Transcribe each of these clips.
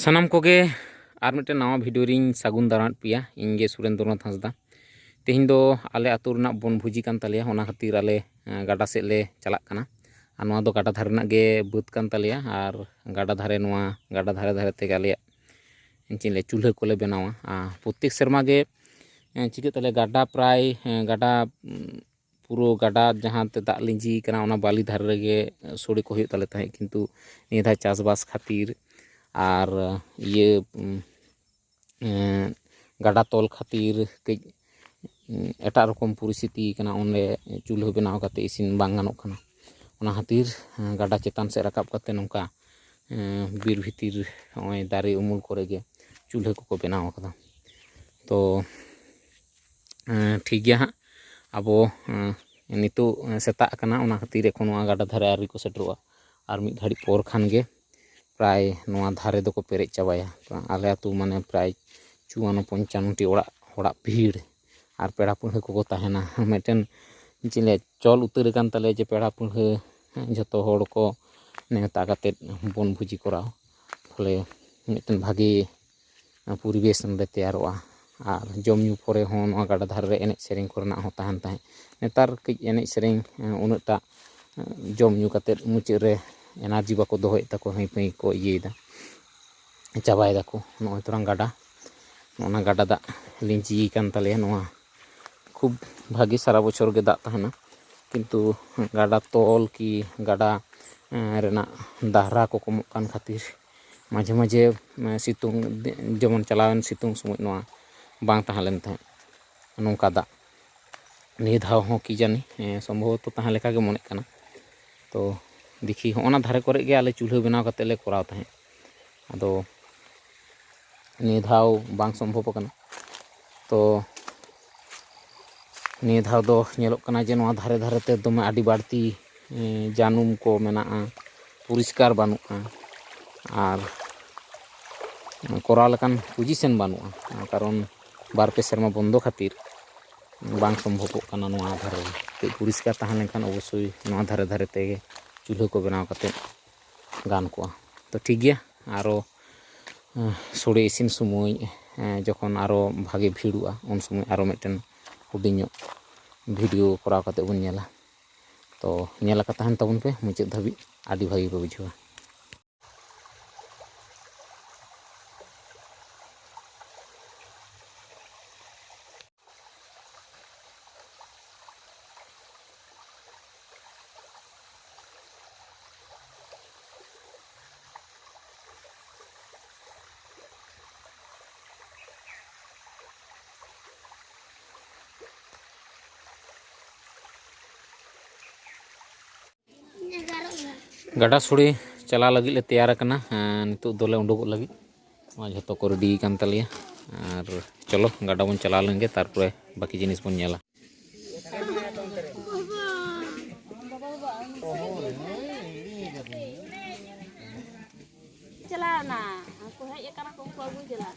ᱥᱟᱱᱟᱢ ᱠᱚᱜᱮ ᱟᱨ ᱢᱤᱫᱴᱮᱱ ᱱᱟᱣᱟ ᱵᱷᱤᱰᱤᱭᱳ ᱨᱤᱧ ᱥᱟᱹᱜᱩᱱ ᱫᱟᱨᱟᱢᱮᱫ ᱯᱮᱭᱟ ᱤᱧᱜᱮ ᱥᱩᱨᱮᱱᱫᱨᱚᱱᱟᱛᱷ ᱦᱟᱸᱥᱫᱟ ᱛᱮᱦᱮᱧ ᱫᱚ ᱟᱞᱮ ᱟᱹᱛᱩ ᱨᱮᱱᱟᱜ ᱵᱚᱱᱵᱷᱩᱡᱤ ᱠᱟᱱ ᱛᱟᱞᱮᱭᱟ ᱚᱱᱟ ᱠᱷᱟᱹᱛᱤᱨ ᱟᱞᱮ ᱮᱸ, ᱜᱟᱰᱟ ᱥᱮᱫ ᱞᱮ ᱪᱟᱞᱟᱜ ᱠᱟᱱᱟ ᱟᱨ ᱱᱚᱣᱟ ᱫᱚ ᱜᱟᱰᱟ ᱫᱷᱟᱨᱮ ᱨᱮᱱᱟᱜ ᱜᱮ ᱵᱟᱹᱫᱽ ᱠᱟᱱ ᱛᱟᱞᱮᱭᱟ ᱟᱨ ᱜᱟᱰᱟ ᱫᱷᱟᱨᱮ ᱱᱚᱣᱟ ᱜᱟᱰᱟ ᱫᱷᱟᱨᱮ ᱫᱷᱟᱨᱮ ᱛᱮᱜᱮ ᱟᱞᱮᱭᱟᱜ ᱪᱮᱫ ᱤᱧ ᱞᱟᱹᱭᱟ ᱪᱩᱞᱦᱟᱹ ᱠᱚᱞᱮ ᱵᱮᱱᱟᱣᱟ ᱟᱨ ᱯᱨᱚᱛᱛᱮᱠ ᱥᱮᱨᱢᱟ ᱜᱮ ᱮᱸ, ᱪᱤᱠᱟᱹᱜ ᱛᱟᱞᱮᱭᱟ ᱜᱟᱰᱟ ᱯᱨᱟᱭ ᱮᱸ, ᱜᱟᱰᱟ ᱩം, ᱯᱩᱨᱟᱹ ᱜᱟᱰᱟ ᱡᱟᱦᱟᱸᱛᱮ ᱫᱟᱜ ᱞᱤᱸᱡᱤ ᱠᱟᱱᱟ ᱚᱱᱟ ᱵᱟᱹᱞᱤ ᱫᱷᱟᱨᱮ ᱨᱮᱜᱮ ᱥᱳᱲᱮ ᱠᱚ ᱦᱩᱭᱩᱜ ᱛᱟᱞᱮ ᱛᱟᱦᱮᱸᱫ ᱠᱤᱱᱛᱩ ᱱᱤᱭᱟᱹ ᱫᱷᱟᱣ ᱪᱟᱥᱵᱟᱥ ᱠᱷᱟᱹᱛᱤᱨ गाडा तल खातर कई एट रकम परिसिति चूल बनाव इसी बाना खातिर गाडा चतान सब रकाब करते नौका बर दारे उमूल को चूल को बनाव तो ठीक हाँ अब नित सेता खातिर एखा धारे आरी को सेटर और मिड घड़ी पर खान ᱯᱨᱟᱭ ᱱᱚᱣᱟ ᱫᱷᱟᱨᱮ ᱫᱚᱠᱚ ᱯᱮᱨᱮᱡ ᱪᱟᱵᱟᱭᱟ ᱛᱚ ᱟᱞᱮ ᱟᱹᱛᱩ ᱢᱟᱱᱮ ᱯᱨᱟᱭ ᱪᱩᱣᱟᱱᱱᱚ ᱯᱚᱧᱪᱟᱱᱱᱚᱴᱤ ᱚᱲᱟᱜ ᱦᱚᱲᱟᱜ ᱵᱷᱤᱲ ᱟᱨ ᱯᱮᱲᱟ ᱯᱟᱹᱲᱦᱟᱹ ᱠᱚᱠᱚ ᱛᱟᱦᱮᱱᱟ ᱢᱤᱫᱴᱮᱱ ᱪᱮᱫ ᱤᱧ ᱞᱟᱹᱭᱟ ᱪᱚᱞ ᱩᱛᱟᱹᱨ ᱟᱠᱟᱱ ᱛᱟᱞᱮᱭᱟ ᱡᱮ ᱯᱮᱲᱟ ᱯᱟᱹᱲᱦᱟᱹ ᱡᱷᱚᱛᱚ ᱦᱚᱲ ᱠᱚ ᱱᱮᱣᱛᱟ ᱠᱟᱛᱮᱫ ᱵᱚᱱᱵᱷᱩᱡᱤ ᱠᱚᱨᱟᱣ ᱯᱷᱚᱞᱮ ᱢᱤᱫᱴᱮᱱ ᱵᱷᱟᱜᱮ ᱯᱚᱨᱤᱵᱮᱥ ᱱᱚᱸᱰᱮ ᱛᱮᱭᱟᱨᱚᱜᱼᱟ ᱟᱨ ᱡᱚᱢ ᱧᱩ ᱯᱚᱨᱮ ᱦᱚᱸ ᱱᱚᱣᱟ ᱜᱟᱰᱟ ᱫᱷᱟᱨᱮ ᱨᱮ ᱮᱱᱮᱡ ᱥᱮᱨᱮᱧ ᱠᱚᱨᱮᱱᱟᱜ ᱦᱚᱸ ᱛᱟᱦᱮᱱ ᱛᱟᱦᱮᱸᱫ ᱱᱮᱛᱟᱨ ᱠᱟᱹᱡ ᱮᱱᱮᱡ ᱥᱮᱨᱮᱧ ᱩᱱᱟᱹᱜᱴᱟ ᱡᱚᱢ ᱧᱩ ᱠᱟᱛᱮᱫ ᱢᱩᱪᱟᱹᱫ ᱨᱮ ᱮᱱᱟᱨᱡᱤ ᱵᱟᱠᱚ ᱫᱚᱦᱚᱭᱮᱫ ᱛᱟᱠᱚ ᱦᱟᱺᱭ ᱯᱷᱟᱺᱭ ᱠᱚ ᱤᱭᱟᱹᱭᱮᱫᱟ ᱪᱟᱵᱟᱭ ᱫᱟᱠᱚ ᱱᱚᱜᱼᱚᱭ ᱛᱚᱨᱟᱝ ᱜᱟᱰᱟ ᱚᱱᱟ ᱜᱟᱰᱟ ᱫᱟᱜ ᱞᱤᱸᱡᱤ ᱠᱟᱱ ᱛᱟᱞᱮᱭᱟ ᱱᱚᱣᱟ ᱠᱷᱩᱵ ᱵᱷᱟᱜᱮ ᱥᱟᱨᱟ ᱵᱚᱪᱷᱚᱨ ᱜᱮ ᱫᱟᱜ ᱛᱟᱦᱮᱱᱟ ᱠᱤᱱᱛᱩ ᱜᱟᱰᱟ ᱛᱚᱞ ᱠᱤ ᱜᱟᱰᱟ ᱮᱸ, ᱨᱮᱱᱟᱜ ᱫᱟᱦᱨᱟ ᱠᱚ ᱠᱚᱢᱚᱜ ᱠᱟᱱ ᱠᱷᱟᱹᱛᱤᱨ ᱢᱟᱡᱷᱮ ᱢᱟᱡᱷᱮ ᱥᱤᱛᱩᱝ ᱡᱮᱢᱚᱱ ᱪᱟᱞᱟᱣᱮᱱ ᱥᱤᱛᱩᱝ ᱥᱚᱢᱚᱭ ᱱᱚᱣᱟ ᱵᱟᱝ ᱛᱟᱦᱮᱸ ᱞᱮᱱ ᱛᱟᱦᱮᱸᱫ ᱱᱚᱝᱠᱟ ᱫᱟᱜ ᱱᱤᱭᱟᱹ ᱫᱷᱟᱣ ᱦᱚᱸ ᱠᱤ ᱡᱟᱹᱱᱤ ᱮᱸ, ᱥᱚᱢᱵᱷᱚᱵᱚᱛᱚ ᱛᱟᱦᱮᱸ ᱞᱮᱠᱟ ᱜᱮ ᱢᱚᱱᱮᱜ ᱠᱟᱱᱟ ᱛᱚ ᱫᱮᱠᱷᱤ ᱦᱚᱸᱜᱼᱚ ᱱᱟ ᱫᱷᱟᱨᱮ ᱠᱚᱨᱮ ᱜᱮ ᱟᱞᱮ ᱪᱩᱞᱦᱟᱹ ᱵᱮᱱᱟᱣ ᱠᱟᱛᱮᱫ ᱞᱮ ᱠᱚᱨᱟᱣ ᱛᱟᱦᱮᱸᱫ ᱟᱫᱚ ᱱᱤᱭᱟᱹ ᱫᱷᱟᱣ ᱵᱟᱝ ᱥᱚᱢᱵᱷᱚᱵ ᱟᱠᱟᱱᱟ ᱛᱚ ᱱᱤᱭᱟᱹ ᱫᱷᱟᱣ ᱫᱚ ᱧᱮᱞᱚᱜ ᱠᱟᱱᱟ ᱡᱮ ᱱᱚᱣᱟ ᱫᱷᱟᱨᱮ ᱫᱷᱟᱨᱮ ᱛᱮ ᱫᱚᱢᱮ ᱟᱹᱰᱤ ᱵᱟᱹᱲᱛᱤ ᱮᱸ, ᱡᱟᱹᱱᱩᱢ ᱠᱚ ᱢᱮᱱᱟᱜᱼᱟ ᱯᱚᱨᱤᱥᱠᱟᱨ ᱵᱟᱹᱱᱩᱜᱼᱟ ᱟᱨ ᱠᱚᱨᱟᱣ ᱞᱮᱠᱟᱱ ᱯᱚᱡᱤᱥᱮᱱ ᱵᱟᱹᱱᱩᱜᱼᱟ ᱠᱟᱨᱚᱱ ᱵᱟᱨ ᱯᱮ ᱥᱮᱨᱢᱟ ᱵᱚᱱᱫᱚ ᱠᱷᱟᱹᱛᱤᱨ ᱵᱟᱝ ᱥᱚᱢᱵᱷᱚᱵᱚᱜ ᱠᱟᱱᱟ ᱱᱚᱣᱟ ᱫᱷᱟᱨᱮ ᱠᱟᱹᱡ ᱯᱚᱨᱤᱥᱠᱟᱨ ᱛᱟᱦᱮᱸ ᱞᱮᱱᱠᱷᱟᱱ ᱚᱵᱚᱥᱥᱳᱭ ᱱᱚᱣᱟ ᱫᱷᱟᱨᱮ ᱫᱷᱟᱨᱮ ᱛᱮᱜᱮ ᱪᱩᱞᱦᱟᱹ ᱠᱚ ᱵᱮᱱᱟᱣ ᱠᱟᱛᱮᱫ ᱜᱟᱱ ᱠᱚᱜᱼᱟ ᱛᱚ ᱴᱷᱤᱠ ᱜᱮᱭᱟ ᱟᱨᱚ ᱥᱳᱲᱮ ᱤᱥᱤᱱ ᱥᱚᱢᱚᱭ ᱡᱚᱠᱷᱚᱱ ᱟᱨᱚ ᱵᱷᱟᱜᱮ ᱵᱷᱤᱲᱚᱜᱼᱟ ᱩᱱ ᱥᱚᱢᱚᱭ ᱟᱨᱚ ᱢᱤᱫᱴᱮᱱ ᱦᱩᱰᱤᱧ ᱧᱚᱜ ᱵᱷᱤᱰᱤᱭᱳ ᱠᱚᱨᱟᱣ ᱠᱟᱛᱮᱫ ᱵᱚᱱ ᱧᱮᱞᱟ ᱛᱚ ᱧᱮᱞ ᱟᱠᱟ ᱛᱟᱦᱮᱱ ᱛᱟᱵᱚᱱ ᱯᱮ ᱢᱩᱪᱟᱹᱫ ᱫᱷᱟᱹᱵᱤᱡ ᱟᱹᱰᱤ ᱵᱷᱟᱹᱜᱤ ᱯᱮ ᱵᱩᱡᱷᱟᱹᱣᱟ ᱜᱟᱰᱟ ᱥᱳᱲᱮ ᱪᱟᱞᱟᱣ ᱞᱟᱹᱜᱤᱫ ᱞᱮ ᱛᱮᱭᱟᱨ ᱟᱠᱟᱱᱟ ᱮᱸ, ᱱᱤᱛᱚᱜ ᱫᱚᱞᱮ ᱩᱰᱩᱠᱚᱜ ᱞᱟᱹᱜᱤᱫ ᱱᱚᱣᱟ ᱡᱷᱚᱛᱚ ᱠᱚ ᱨᱮᱰᱤ ᱟᱠᱟᱱ ᱛᱟᱞᱮᱭᱟ ᱟᱨ ᱪᱚᱞᱚ ᱜᱟᱰᱟ ᱵᱚᱱ ᱪᱟᱞᱟᱣ ᱞᱮᱱᱜᱮ ᱛᱟᱨᱯᱚᱨᱮ ᱵᱟᱹᱠᱤ ᱡᱤᱱᱤᱥ ᱵᱚᱱ ᱧᱮᱞᱟ ᱪᱟᱞᱟᱜ ᱱᱟ ᱩᱱᱠᱩ ᱦᱮᱡ ᱟᱠᱟᱱᱟ ᱠᱚ ᱩᱱᱠᱩ ᱟᱹᱜᱩ ᱪᱟᱞᱟᱜ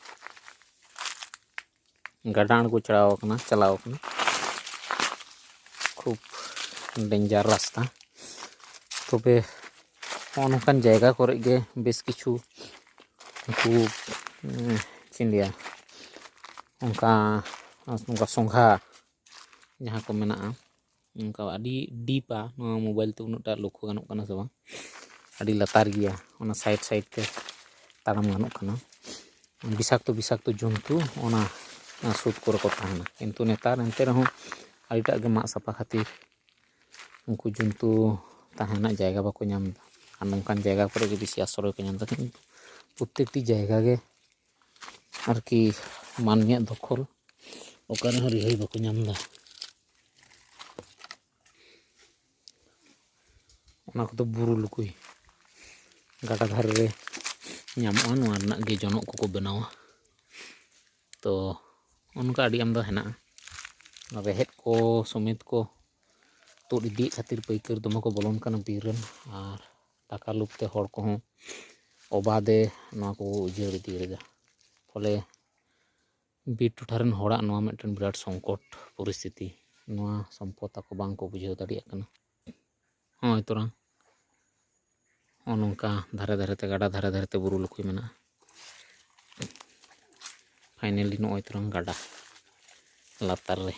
ᱜᱟᱰᱟ ᱟᱬᱜᱚ ᱪᱟᱞᱟᱣ ᱟᱠᱟᱱᱟ ᱪᱟᱞᱟᱣ ᱟᱠᱟᱱᱟ ᱠᱷᱩᱵ ᱰᱮᱧᱡᱟᱨ ᱨᱟᱥᱛᱟ ᱛᱚᱵᱮ ᱱᱚᱜᱼᱚ ᱱᱚᱝᱠᱟᱱ ᱡᱟᱭᱜᱟ ᱠᱚᱨᱮ ᱜᱮ ᱵᱮᱥ ᱠᱤᱪᱷᱩ ᱩᱱᱠᱩ ᱪᱮᱫ ᱤᱧ ᱞᱟᱹᱭᱟ ᱚᱱᱠᱟ ᱚᱱᱠᱟ ᱥᱚᱸᱜᱷᱟ ᱡᱟᱦᱟᱸ ᱠᱚ ᱢᱮᱱᱟᱜᱼᱟ ᱚᱱᱠᱟ ᱟᱹᱰᱤ ᱰᱤᱯᱟ ᱱᱚᱣᱟ ᱢᱳᱵᱟᱭᱤᱞ ᱛᱮ ᱩᱱᱟᱹᱜ ᱴᱟ ᱞᱚᱠᱠᱷᱚ ᱜᱟᱱᱚᱜ ᱠᱟᱱᱟ ᱥᱮ ᱵᱟᱝ ᱟᱹᱰᱤ ᱞᱟᱛᱟᱨ ᱜᱮᱭᱟ ᱚᱱᱟ ᱥᱟᱭᱤᱰ ᱥᱟᱭᱤᱰ ᱛᱮ ᱛᱟᱲᱟᱢ ᱜᱟᱱᱚᱜ ᱠᱟᱱᱟ ᱵᱤᱥᱟᱠᱛᱚ ᱵᱤᱥᱟᱠᱛᱚ ᱡᱚᱱᱛᱩ ᱚᱱᱟ ᱚᱱᱟ ᱥᱩᱨ ᱠᱚᱨᱮ ᱠᱚ ᱛᱟᱦᱮᱱᱟ ᱠᱤᱱᱛᱩ ᱱᱮᱛᱟᱨ ᱮᱱᱛᱮ ᱨᱮᱦᱚᱸ ᱟᱹᱰᱤᱴᱟᱜ ᱜᱮ ᱢᱟᱜ ᱥᱟᱯᱷᱟ ᱠᱷᱟᱹᱛᱤᱨ ᱩᱱᱠᱩ ᱡᱚᱱᱛᱩ ᱛᱟᱦᱮᱸ ᱨᱮᱱᱟᱜ ᱡᱟᱭᱜᱟ ᱵᱟᱠᱚ ᱧᱟᱢ ᱮᱫᱟ ᱟᱨ ᱱᱚᱝᱠᱟᱱ ᱡᱟᱭᱜᱟ ᱠᱚᱨᱮ ᱜᱮ ᱵᱮᱥᱤ ᱟᱥᱨᱚᱭ ᱠᱚ ᱧᱟᱢ ᱮᱫᱟ ᱠᱤᱱᱛᱩ ᱯᱨᱚᱛᱛᱮᱠᱴᱤ ᱡᱟᱭᱜᱟ ᱜᱮ ᱟᱨᱠᱤ ᱢᱟᱹᱱᱢᱤᱭᱟᱜ ᱫᱚᱠᱷᱚᱞ ᱚᱠᱟ ᱨᱮᱦᱚᱸ ᱨᱤᱦᱟᱹᱭ ᱵᱟᱠᱚ ᱧᱟᱢ ᱮᱫᱟ ᱚᱱᱟ ᱠᱚᱫᱚ ᱵᱩᱨᱩ ᱞᱩᱠᱩᱭ ᱜᱟᱰᱟ ᱫᱷᱟᱨᱮ ᱨᱮ ᱧᱟᱢᱚᱜᱼᱟ ᱱᱚᱣᱟ ᱨᱮᱱᱟᱜ ᱜᱮ ᱡᱚᱱᱚᱜ ᱠᱚᱠᱚ ᱵᱮᱱᱟᱣᱟ ᱛᱚ ᱚᱱᱠᱟ ᱟᱹᱰᱤ ᱟᱢᱫᱟ ᱦᱮᱱᱟᱜᱼᱟ ᱨᱮᱦᱮᱫ ᱠᱚ ᱥᱚᱢᱮᱛ ᱠᱚ ᱛᱩᱫ ᱤᱫᱤᱭᱮᱫ ᱠᱷᱟᱹᱛᱤᱨ ᱯᱟᱹᱭᱠᱟᱹᱨ ᱫᱚᱢᱮ ᱠᱚ ᱵᱚᱞᱚᱱ ᱠᱟᱱᱟ ᱵᱤᱨ ᱨᱮᱱ ᱟᱨ ᱴᱟᱠᱟ ᱞᱳᱵᱷ ᱛᱮ ᱦᱚᱲ ᱠᱚᱦᱚᱸ ᱚᱵᱟᱫᱮ ᱱᱚᱣᱟ ᱠᱚ ᱩᱡᱟᱹᱲ ᱤᱫᱤᱭᱮᱫᱟ ᱯᱷᱚᱞᱮ ᱵᱤᱨ ᱴᱚᱴᱷᱟ ᱨᱮᱱ ᱦᱚᱲᱟᱜ ᱱᱚᱣᱟ ᱢᱤᱫᱴᱮᱱ ᱵᱤᱨᱟᱴ ᱥᱚᱝᱠᱚᱴ ᱯᱚᱨᱤᱥᱛᱷᱤᱛᱤ ᱱᱚᱣᱟ ᱥᱚᱢᱯᱚᱫ ᱟᱠᱚ ᱵᱟᱝᱠᱚ ᱵᱩᱡᱷᱟᱹᱣ ᱫᱟᱲᱮᱭᱟᱜ ᱠᱟᱱᱟ ᱦᱳᱭ ᱛᱚᱨᱟ ᱱᱚᱜᱼᱚ ᱱᱚᱝᱠᱟ ᱫᱷᱟᱨᱮ ᱫᱷᱟᱨᱮᱛᱮ ᱜᱟᱰᱟ ᱫᱷᱟᱨᱮ ᱫᱷᱟᱨᱮᱛᱮ ᱵᱩᱨᱩ ᱞᱩᱠᱩᱭ ᱢᱮᱱᱟᱜᱼᱟ ફાઇનલી નો ત્રણ ગાડા લાતાર રે